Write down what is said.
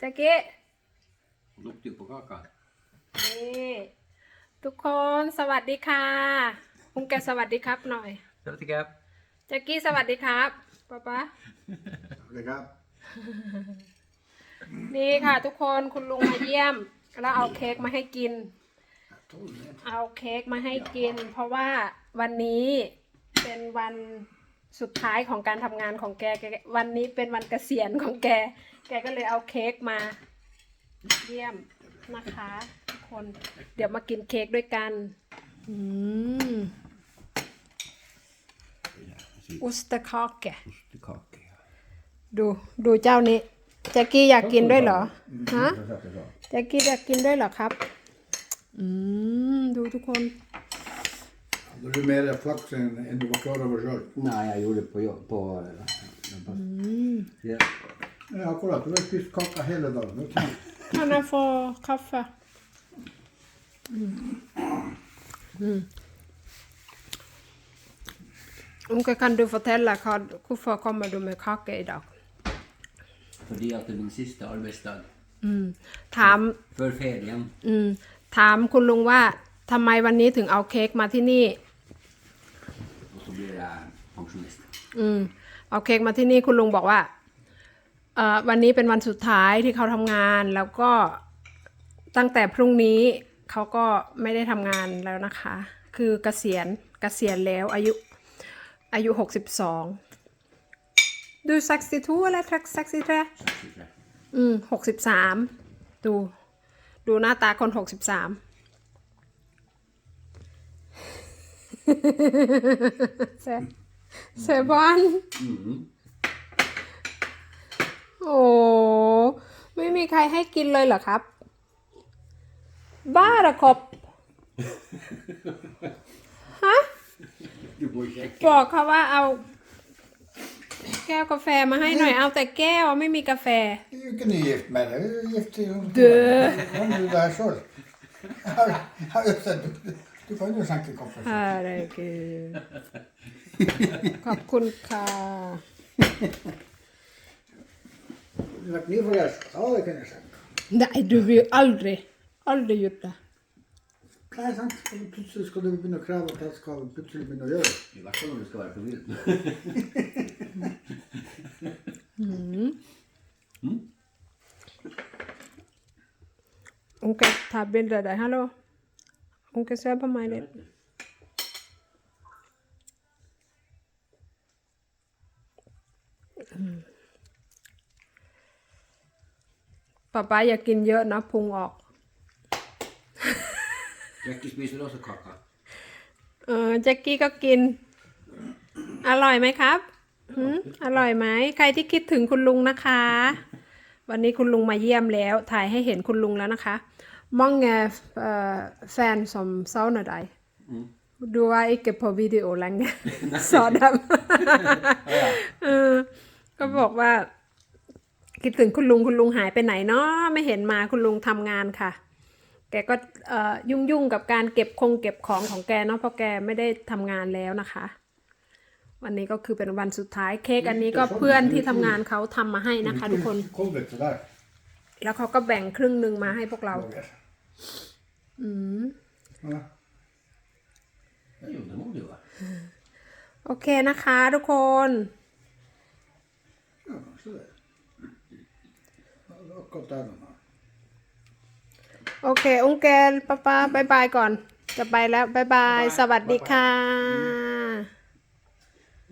แจ็กกี้ Luktar ju på kakan. นี่ทุกคนสวัสดีค่ะอุ้งแกสวัสดีครับหน่อย Jag tycker jag. แจ็กกี้สวัสดีครับป๊าป๊า Det kan. นี่ค่ะ ทุกคนคุณลุงมาเยี่ยม แล้วเอาเค้กมาให้กิน เอาเค้กมาให้กิน เพราะว่าวันนี้เป็นวัน สุดท้ายของการทำงานของแกแก วันนี้เป็นวันเกษียณของแก แกก็เลยเอาเค้กมา เยี่ยมนะคะทุกคน เดี๋ยวมากินเค้กด้วยกัน อืม อุสตาคอกแก Ostkaka. ดูดูเจ้านี้แจ็กกี้อยากกินด้วยเหรอ ฮะ Jag satte så. แจ็กกี้อยากกินด้วยเหรอครับ อืม ดูทุกคน Hade du med dig flaxen än du var klar över själv? Nej, jag gjorde på... på ja. Ja, kolla. Du har ju spist kaka hela dagen. Det är kul. Kan jeg få kaffe? Mm. Mm. Onkel, kan du fortelle hva, hvorfor kommer du med kake i dag? Fordi att det är min sista arbetsdag. ถาม För ferien. อืมถามคุณลุงว่าทำไมวันนี้ถึงเอาเค้กมาที่นี่ Och så blir jag pensionist. อืมเอาเค้กมาที่นี่คุณลุงบอกว่าเอ่อวันนี้เป็นวันสุดท้ายที่เขาทำงาน แล้วก็ตั้งแต่พรุ่งนี้เขาก็ไม่ได้ทำงานแล้วนะคะ คือเกษียณเกษียณแล้วอายุอายุหกสิบสองดูสักสิทูอะไรทักสักสิแทอืมหกสิบสามดู ดูหน้าตาคนหกสิบสาม เซเซบอน Mm. โอ้ไม่มีใครให้กินเลยเหรอครับ บ้าเหรอครับฮะ Du får checka. บอกเขาว่าเอา แก้วกาแฟมาให้หน่อยเอาแต่แก้วไม่มีกาแฟ Du är ju inte gift med dig. Du är gift i... Du. Om du är där själv. Ja, ja, just det. Du, du kan ju skänka kaffe. อะไรคือขอบคุณค่ะ Du har ni får jag Ja, det kan jag skänka. Nej, du vill aldrig, aldrig gjort det. Nej, sant. Och Plötsligt ska du begynna kräva att jag ska plötsligt begynna göra det. I vart fall om du ska vara på vild. Onkel tar bilder där. Hallå? Onkel, se på mig lite. Mm. ป๊าป๊าอย่ากินเยอะนะพุงออก Jackie spiser också kaka. เออแจ็กกี้ก็กิน อร่อยไหมครับหืมอร่อยไหมใครที่คิดถึงคุณลุงนะคะ วันนี้คุณลุงมาเยี่ยมแล้ว ถ่ายให้เห็นคุณลุงแล้วนะคะ Mange uh, fan som savner deg. Du er ikke på video lenger, sa dem. เออก็บอกว่า คิดถึงคุณลุงคุณลุงหายไปไหนเนาะไม่เห็นมาคุณลุงทำงานค่ะ แกก็เอ่อยุ่งยุ่งๆกับการเก็บคงเก็บของของแกเนาะเพราะแกไม่ได้ทำงานแล้วนะคะ วันนี้ก็คือเป็นวันสุดท้ายเค้กอันนี้ก็เพื่อนที่ทำงานเขาทำมาให้นะคะ ทุกคน Kolvet sådär. แล้วเขาก็แบ่งครึ่งหนึ่งมาให้พวกเรา Roger. อืม Ja. Jo, det må du vara. โอเคนะคะทุกคน Ja, sådär. Akkurat där de har. โอเค องเกลป้าป้าบายบายก่อน จะไปแล้วบายบาย สวัสดีค่ะ